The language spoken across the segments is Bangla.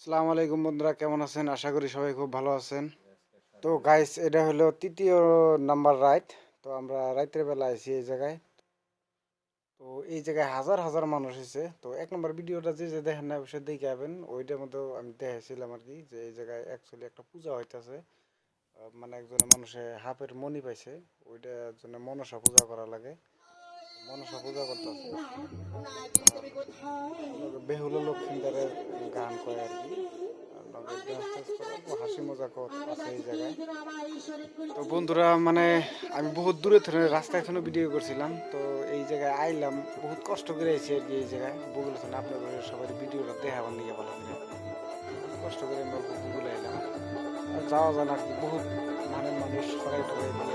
আসসালামু আলাইকুম বন্ধুরা, কেমন আছেন? আশা করি সবাই খুব ভালো আছেন। তো গাইস এটা হলো তৃতীয় নাম্বার রাইড তো আমরা রাইতের বেলা আইছি এই জায়গায়। তো এই জায়গায় হাজার হাজার মানুষ এসেছে তো এক নম্বর ভিডিওটা যে যে দেখেন না, অবশ্যই দেখে যাবেন ওইটার মধ্যেও আমি দেখাইছিলাম আর কি, যে এই জায়গায় অ্যাকচুয়ালি একটা পূজা হইতেছে। মানে একজনে মানুষে হাফের মনি পাইছে। ওইটার জন্য মনসা পূজা করা লাগে। মনসা পূজা করতেছে। বেহুল লক্ষ্মীদারের গান করে আর কি। হাসি মজা আছে এই জায়গায়। তো বন্ধুরা মানে আমি বহুত দূরে থেকে রাস্তায় থেকে ভিডিও করছিলাম, তো এই জায়গায় আইলাম, বহুত কষ্ট করে আইছি আর কি এই জায়গায়। গুগল থেকে আপনাদের সবাই ভিডিওটা দেখাবার নিয়ে ভালো কষ্ট করে আমরা গুগল আইলাম। যাওয়া যায় না আর কি, বহুত মানে মানুষ সবাই টবাই মিলে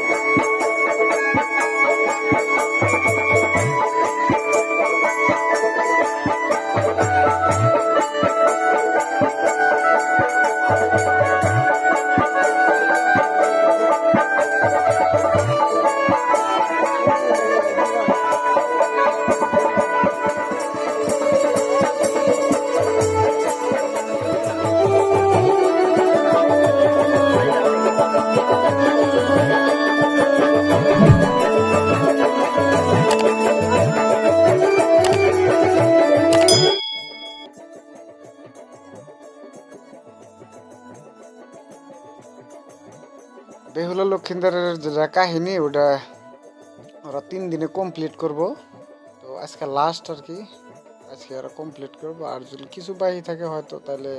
বেহুলা লক্ষিন্দারের যেটা কাহিনী, ওটা ওরা তিন দিনে কমপ্লিট করব। তো আজকে লাস্ট আর কি, আজকে ওরা কমপ্লিট করব। আর যদি কিছু বাহি থাকে হয়তো তাহলে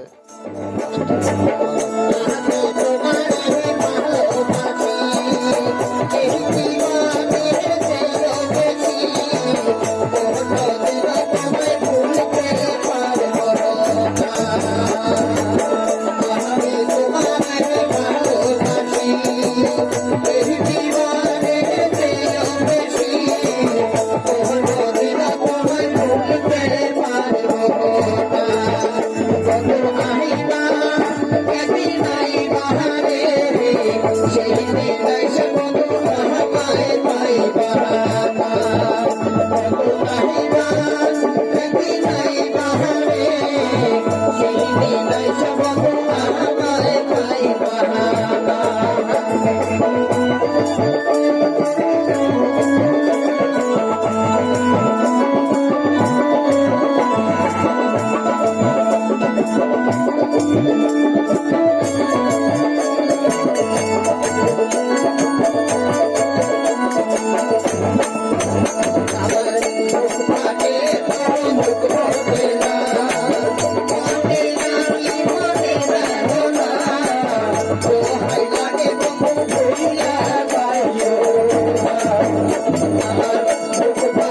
লম্বা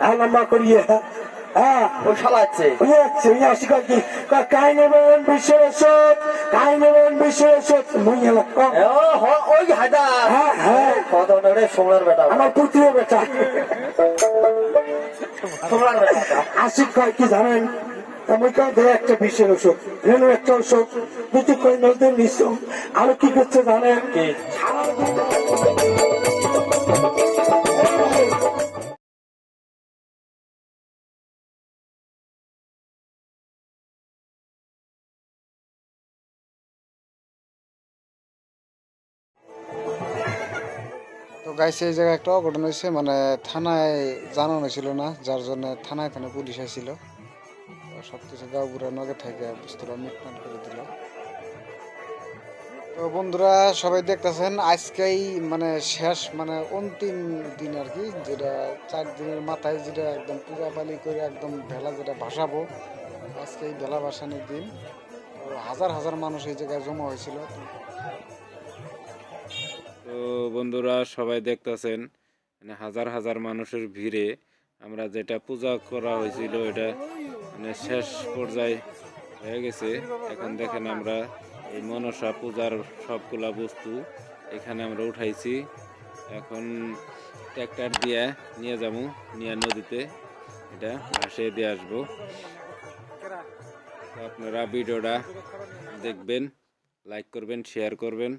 হ্যাঁ লম্বা করিয়ে হ্যাঁ। ও আসি কি কাই নেবেন বিশ্বের ওষুধ কাই নেবেন বিশ্বের ওষুধ মুই এলাম ও, হ- ওই হায়দার। হ্যাঁ, হ্যাঁ। বেটা। আমার বেটা। বেটা। আশিক কয় কি জানেন? ধরে একটা বিশ্বের ওষুধ একটা ওষুধ দুটি কয় নদীর নিঃস আরও কি করছে জানেন? তো গাইছে এই জায়গায় একটা অঘটন হয়েছে মানে থানায় জানানো ছিল না, যার জন্য থানায় থানায় পুলিশ আসছিল সব কিছু গাও বুড়া নগে থেকে, বুঝতে মিটমাট করে দিল। তো বন্ধুরা, সবাই দেখতেছেন, আজকেই মানে শেষ মানে অন্তিম দিন আর কি, যেটা চার দিনের মাথায়, যেটা একদম পূজা পালি করে একদম ভেলা যেটা ভাসাবো, আজকে এই ভেলা ভাসানোর দিন। হাজার হাজার মানুষ এই জায়গায় জমা হয়েছিল। বন্ধুরা, সবাই দেখতেছেন মানে হাজার হাজার মানুষের ভিড়ে আমরা যেটা পূজা করা হয়েছিল এটা মানে শেষ পর্যায়ে হয়ে গেছে। এখন দেখেন আমরা এই মনসা পূজার সবগুলা বস্তু এখানে আমরা উঠাইছি। এখন ট্র্যাক্টর দিয়ে নিয়ে যাব, নিয়ে নদীতে, এটা ভাসিয়ে দিয়ে আসব। আপনারা ভিডিওটা দেখবেন, লাইক করবেন, শেয়ার করবেন।